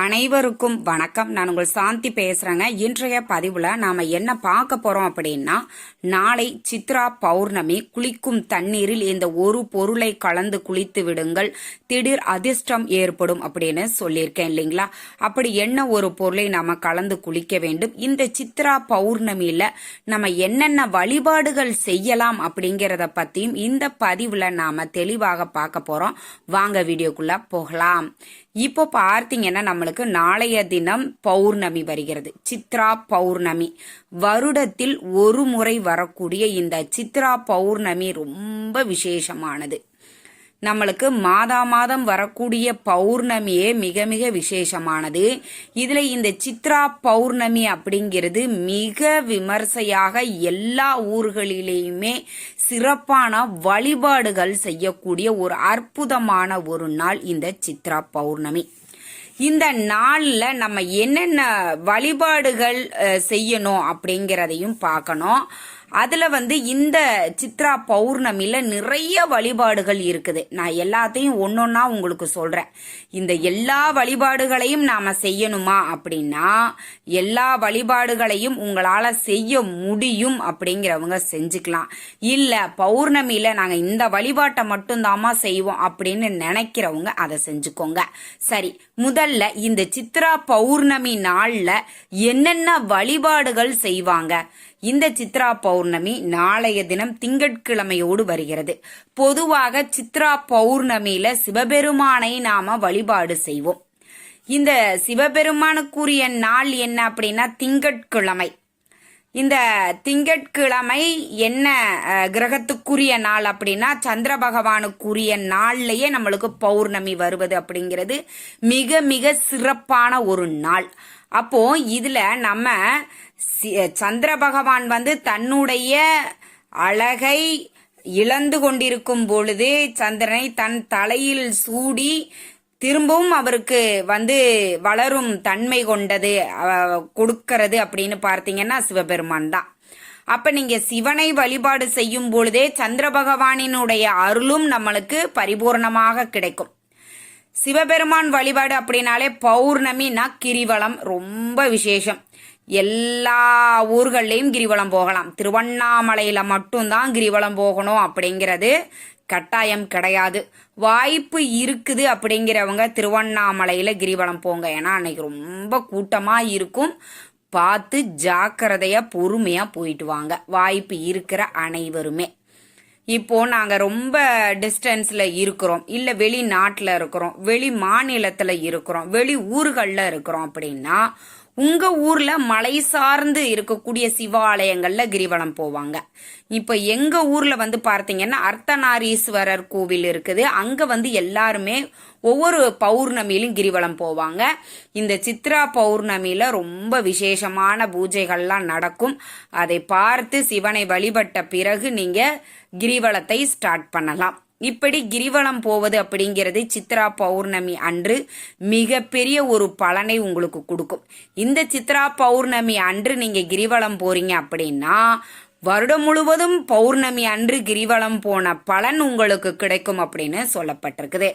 அனைவருக்கும் வணக்கம். நான் உங்கள் சாந்தி பேசுறேங்க. இன்றைய பதிவுல நாம என்ன பார்க்க போறோம் அப்படின்னா நாளை சித்ரா பௌர்ணமி குளிக்கும் தண்ணீரில் இந்த ஒரு பொருளை கலந்து குளித்து விடுங்கள். திடீர் அதிர்ஷ்டம் ஏற்படும் அப்படின்னு சொல்லியிருக்கேன் இல்லைங்களா? அப்படி என்ன ஒரு பொருளை நாம கலந்து குளிக்க வேண்டும்? இந்த சித்ரா பௌர்ணமியில நம்ம என்னென்ன வழிபாடுகள் செய்யலாம் அப்படிங்கிறத பத்தியும் இந்த பதிவுல நாம தெளிவாக பார்க்க போறோம். வாங்க வீடியோக்குள்ள போகலாம். இப்போ பார்த்தீங்கன்னா நம்மளுக்கு நாளைய தினம் பௌர்ணமி வருகிறது. சித்ரா பௌர்ணமி. வருடத்தில் ஒரு முறை வரக்கூடிய இந்த சித்ரா பௌர்ணமி ரொம்ப விசேஷமானது. நம்மளுக்கு மாதா மாதம் வரக்கூடிய பௌர்ணமியே மிக மிக விசேஷமானது. இதுல இந்த சித்ரா பௌர்ணமி அப்படிங்கிறது மிக விமர்சையாக எல்லா ஊர்களிலேயுமே சிறப்பான வழிபாடுகள் செய்யக்கூடிய ஒரு அற்புதமான ஒரு நாள் இந்த சித்ரா பௌர்ணமி. இந்த நாளில் நம்ம என்னென்ன வழிபாடுகள் செய்யணும் அப்படிங்கிறதையும் பார்க்கணும். அதுல வந்து இந்த சித்ரா பௌர்ணமியில நிறைய வழிபாடுகள் இருக்குது. நான் எல்லாத்தையும் ஒன்னொன்னா உங்களுக்கு சொல்றேன். இந்த எல்லா வழிபாடுகளையும் நாம செய்யணுமா அப்படின்னா எல்லா வழிபாடுகளையும் உங்களால செய்ய முடியும் அப்படிங்கிறவங்க செஞ்சுக்கலாம். இல்ல பௌர்ணமியில நாங்க இந்த வழிபாட்டை மட்டும்தாமா செய்வோம் அப்படின்னு நினைக்கிறவங்க அதை செஞ்சுக்கோங்க. சரி முதல்ல இந்த சித்ரா பௌர்ணமி நாள்ல என்னென்ன வழிபாடுகள் செய்வாங்க? இந்த சித்ரா பௌர்ணமி நாளைய தினம் திங்கட்கிழமையோடு வருகிறது. பொதுவாக சித்ரா பௌர்ணமியில சிவபெருமானை நாம வழிபாடு செய்வோம். இந்த சிவபெருமானுக்குரிய நாள் என்ன அப்படின்னா திங்கட்கிழமை. இந்த திங்கட்கிழமை என்ன கிரகத்துக்குரிய நாள் அப்படின்னா சந்திர பகவானுக்குரிய நாள்லயே நம்மளுக்கு பௌர்ணமி வருவது அப்படிங்கிறது மிக மிக சிறப்பான ஒரு நாள். அப்போ இதுல நம்ம சி- சந்திர பகவான் வந்து தன்னுடைய அழகை இழந்து கொண்டிருக்கும் பொழுது சந்திரனை தன் தலையில் சூடி திரும்பவும் அவருக்கு வந்து வளரும் தன்மை கொண்டது கொடுக்கறது அப்படின்னு பார்த்தீங்கன்னா சிவபெருமான் தான். அப்ப நீங்க சிவனை வழிபாடு செய்யும் பொழுதே சந்திர பகவானினுடைய அருளும் நம்மளுக்கு பரிபூர்ணமாக கிடைக்கும். சிவபெருமான் வழிபாடு அப்படின்னாலே பௌர்ணமினா கிரிவலம் ரொம்ப விசேஷம். எல்லா ஊர்கள்லையும் கிரிவலம் போகலாம். திருவண்ணாமலையில மட்டும்தான் கிரிவலம் போகணும் அப்படிங்கிறது கட்டாயம் கிடையாது. வாய்ப்பு இருக்குது அப்படிங்கிறவங்க திருவண்ணாமலையில கிரிவலம் போங்க. ஏன்னா அன்னைக்கு ரொம்ப கூட்டமா இருக்கும். பார்த்து ஜாக்கிரதையா பொறுமையா போயிட்டு வாங்க. வாய்ப்பு இருக்கிற அனைவருமே. இப்போ நாங்க ரொம்ப டிஸ்டன்ஸ்ல இருக்கிறோம். இல்ல வெளிநாட்டுல இருக்கிறோம். வெளி மாநிலத்துல இருக்கிறோம். வெளி ஊர்களில் இருக்கிறோம் அப்படின்னா உங்க ஊர்ல மலை சார்ந்து இருக்கக்கூடிய சிவாலயங்கள்ல கிரிவலம் போவாங்க. இப்ப எங்க ஊர்ல வந்து பார்த்தீங்கன்னா அர்த்தநாரீஸ்வரர் கோவில் இருக்குது. அங்க வந்து எல்லாருமே ஒவ்வொரு பௌர்ணமியிலும் கிரிவலம் போவாங்க. இந்த சித்ரா பௌர்ணமியில ரொம்ப விசேஷமான பூஜைகள்லாம் நடக்கும். அதை பார்த்து சிவனை வழிபட்ட பிறகு நீங்க கிரிவலத்தை ஸ்டார்ட் பண்ணலாம். இப்படி கிரிவலம் போவது அப்படிங்கிறது சித்ரா பௌர்ணமி அன்று மிகப்பெரிய ஒரு பலனை உங்களுக்கு கொடுக்கும். இந்த சித்ரா பௌர்ணமி அன்று நீங்க கிரிவலம் போறீங்க அப்படின்னா வருடம் முழுவதும் பௌர்ணமி அன்று கிரிவலம் போன பலன் உங்களுக்கு கிடைக்கும் அப்படின்னு சொல்லப்பட்டிருக்குது.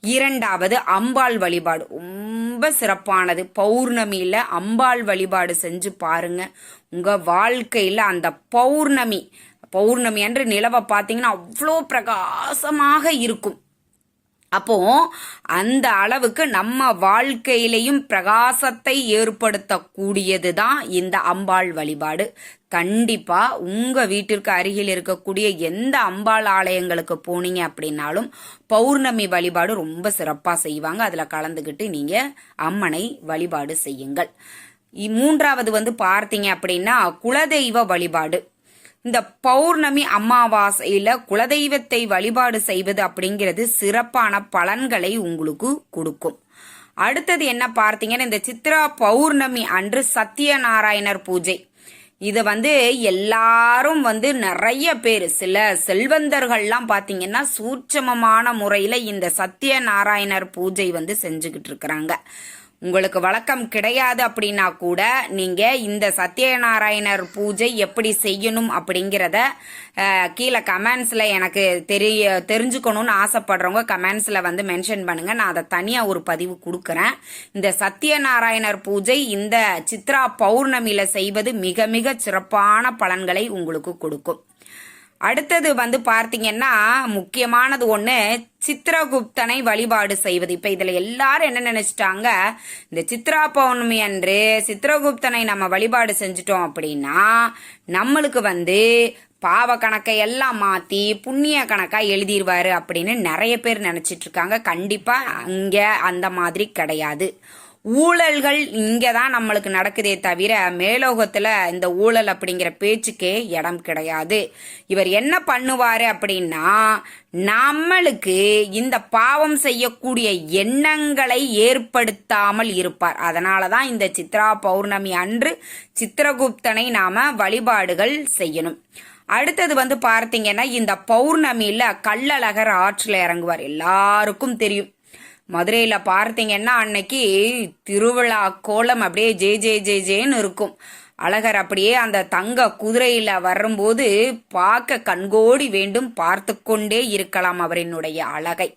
இரண்டாவது அம்பாள் வழிபாடு. ரொம்ப சிறப்பானது. பௌர்ணமியில அம்பாள் வழிபாடு செஞ்சு பாருங்க. உங்க வாழ்க்கையில அந்த பௌர்ணமி பௌர்ணமி அன்று நிலவை பார்த்தீங்கன்னா அவ்வளோ பிரகாசமாக இருக்கும். அப்போ அந்த அளவுக்கு நம்ம வாழ்க்கையிலையும் பிரகாசத்தை ஏற்படுத்தக்கூடியது தான் இந்த அம்பாள் வழிபாடு. கண்டிப்பா உங்க வீட்டிற்கு அருகில் இருக்கக்கூடிய எந்த அம்பாள் ஆலயங்களுக்கு போனீங்க அப்படின்னாலும் பௌர்ணமி வழிபாடு ரொம்ப சிறப்பா செய்வாங்க. அதுல கலந்துக்கிட்டு நீங்க அம்மனை வழிபாடு செய்யுங்கள். மூன்றாவது வந்து பார்த்தீங்க அப்படின்னா குலதெய்வ வழிபாடு. இந்த பௌர்ணமி அமாவாசையில குலதெய்வத்தை வழிபாடு செய்வது அப்படிங்கிறது சிறப்பான பலன்களை உங்களுக்கு கொடுக்கும். அடுத்தது என்ன பார்த்தீங்கன்னா இந்த சித்ரா பௌர்ணமி அன்று சத்யநாராயணர் பூஜை. இது வந்து எல்லாரும் வந்து நிறைய பேர் சில செல்வந்தர்கள்லாம் பார்த்தீங்கன்னா சூட்சமமான முறையில் இந்த சத்யநாராயணர் பூஜை வந்து செஞ்சுக்கிட்டு இருக்கிறாங்க. உங்களுக்கு வழக்கம் கிடையாது அப்படின்னா கூட நீங்க இந்த சத்யநாராயணர் பூஜை எப்படி செய்யணும் அப்படிங்கிறத கீழே கமெண்ட்ஸில் எனக்கு தெரிய தெரிஞ்சுக்கணும்னு ஆசைப்படுறவங்க கமெண்ட்ஸில் வந்து மென்ஷன் பண்ணுங்க. நான் அதை தனியாக ஒரு பதிவு கொடுக்குறேன். இந்த சத்யநாராயணர் பூஜை இந்த சித்ரா பௌர்ணமியில் செய்வது மிக மிக சிறப்பான பலன்களை உங்களுக்கு கொடுக்கும். அடுத்தது வந்து பார்த்தீங்கன்னா முக்கியமானது ஒன்று சித்திரகுப்தனை வழிபாடு செய்வது. இப்போ இதில் எல்லாரும் என்ன நினச்சிட்டாங்க? இந்த சித்ரா பௌர்ணமி அன்று சித்திரகுப்தனை நம்ம வழிபாடு செஞ்சுட்டோம் அப்படின்னா நம்மளுக்கு வந்து பாவ கணக்கை எல்லாம் மாற்றி புண்ணிய கணக்காக எழுதிடுவார் அப்படின்னு நிறைய பேர் நினச்சிட்டு இருக்காங்க. கண்டிப்பாக அங்கே அந்த மாதிரி கிடையாது. ஊழல்கள் இங்கே தான் நம்மளுக்கு நடக்குதே தவிர மேலோகத்தில் இந்த ஊழல் அப்படிங்கிற பேச்சுக்கே இடம் கிடையாது. இவர் என்ன பண்ணுவார் அப்படின்னா நம்மளுக்கு இந்த பாவம் செய்யக்கூடிய எண்ணங்களை ஏற்படுத்தாமல் இருப்பார். அதனால தான் இந்த சித்ரா பௌர்ணமி அன்று சித்திரகுப்தனை நாம வழிபாடுகள் செய்யணும். அடுத்தது வந்து பார்த்தீங்கன்னா இந்த பௌர்ணமியில் கள்ளழகர் ஆற்றில் இறங்குவார். எல்லாருக்கும் தெரியும். மதுரையில் பார்த்தீங்கன்னா அன்னைக்கு திருவிழா கோலம் அப்படியே ஜே ஜே ஜே ஜேன்னு இருக்கும். அழகர் அப்படியே அந்த தங்க குதிரையில் வரும்போது பார்க்க கண்கோடி வேண்டும் பார்த்து கொண்டே இருக்கலாம் அவரினுடைய அழகை.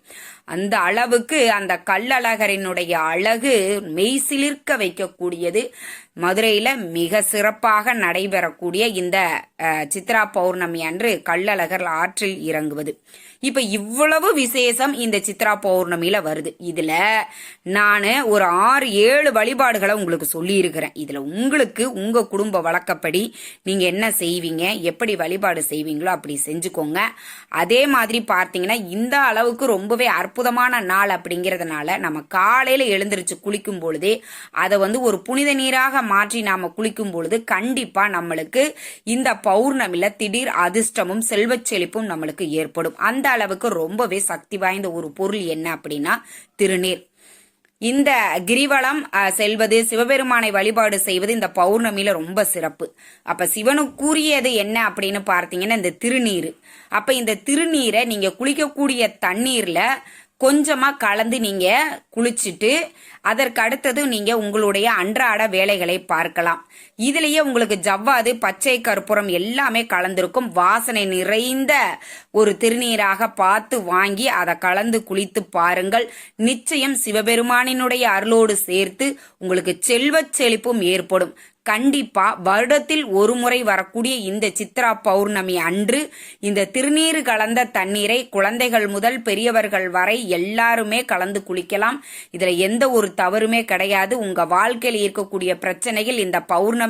அந்த அளவுக்கு அந்த கல்லழகரினுடைய அழகு மெய்சிலிர்க்க வைக்கக்கூடியது. மதுரையில் மிக சிறப்பாக நடைபெறக்கூடிய இந்த சித்ரா பௌர்ணமி அன்று கள்ளழகர் ஆற்றில் இறங்குவது. இப்ப இவ்வளவு விசேஷம் இந்த சித்ரா பௌர்ணமியில வருது. இதுல நான் ஒரு ஆறு ஏழு வழிபாடுகளை உங்களுக்கு சொல்லி இருக்கிறேன் இதுல உங்களுக்கு உங்க குடும்ப வழக்கப்படி நீங்க என்ன செய்வீங்க எப்படி வழிபாடு செய்வீங்களோ அப்படி செஞ்சுக்கோங்க. அதே மாதிரி பார்த்தீங்கன்னா இந்த அளவுக்கு ரொம்பவே அற்புதமான நாள் அப்படிங்கிறதுனால நம்ம காலையில எழுந்திருச்சு குளிக்கும் பொழுதே அதை வந்து ஒரு புனித நீராக மாற்றி நாம குளிக்கும் பொழுது கண்டிப்பா நம்மளுக்கு இந்த பௌர்ணமில திடீர் அதிர்ஷ்டமும் செல்வச் செழிப்பும் நம்மளுக்கு ஏற்படும். அந்த அளவுக்கு ரொம்பவே சக்தி வாய்ந்த ஒரு பொருள் என்ன அப்படின்னா திருநீர். இந்த கிரிவலம் அஹ், செல்வது சிவபெருமானை வழிபாடு செய்வது இந்த பௌர்ணமியில ரொம்ப சிறப்பு. அப்ப சிவனுக்குரியது என்ன அப்படின்னு பார்த்தீங்கன்னா இந்த திருநீர். அப்ப இந்த திருநீரை நீங்க குளிக்கக்கூடிய தண்ணீர்ல கொஞ்சமா கலந்து நீங்க குளிச்சுட்டு அதற்கு அடுத்தது நீங்க உங்களுடைய அன்றாட வேலைகளை பார்க்கலாம். இதுலயே உங்களுக்கு ஜவ்வாது பச்சை கற்பூரம் எல்லாமே கலந்திருக்கும். வாசனை நிறைந்த ஒரு திருநீராக பார்த்து வாங்கி அதை கலந்து குளித்து பாருங்கள். நிச்சயம் சிவபெருமானினுடைய அருளோடு சேர்த்து உங்களுக்கு செல்வச் செழிப்பும் ஏற்படும். கண்டிப்பா வருடத்தில் ஒரு முறை வரக்கூடிய இந்த சித்ரா பௌர்ணமி அன்று இந்த திருநீர் கலந்த தண்ணீரை குழந்தைகள் முதல் பெரியவர்கள் வரை எல்லாருமே கலந்து குளிக்கலாம். இதுல எந்த ஒரு தவறுமே கிடையாது. உங்க வாழ்க்கையில் இருக்கக்கூடிய பிரச்சனைகள் இந்த பௌர்ணமி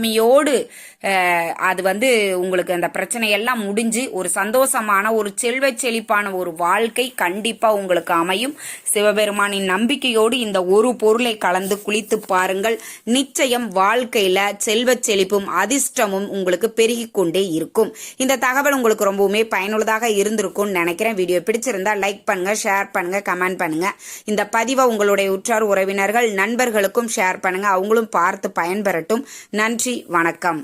அஹ், அது வந்து உங்களுக்கு அந்த பிரச்சனையெல்லாம் முடிஞ்சு ஒரு சந்தோஷமான ஒரு செல்வச் செழிப்பான ஒரு வாழ்க்கை கண்டிப்பா உங்களுக்கு அமையும். சிவபெருமானின் நம்பிக்கையோடு இந்த ஒரு பொருளை கலந்து குளித்து பாருங்கள். நிச்சயம் வாழ்க்கையில செல்வ செழிப்பும் அதிர்ஷ்டமும் உங்களுக்கு பெருகிக்கொண்டே இருக்கும். இந்த தகவல் உங்களுக்கு ரொம்பவுமே பயனுள்ளதாக இருந்திருக்கும்னு நினைக்கிறேன். வீடியோ பிடிச்சிருந்தா லைக் பண்ணுங்க ஷேர் பண்ணுங்க கமெண்ட் பண்ணுங்க. இந்த பதிவை உங்களுடைய உற்றார் உறவினர்கள் நண்பர்களுக்கும் ஷேர் பண்ணுங்க. அவங்களும் பார்த்து பயன்பெறட்டும். நன்றி. நன்றி வணக்கம்.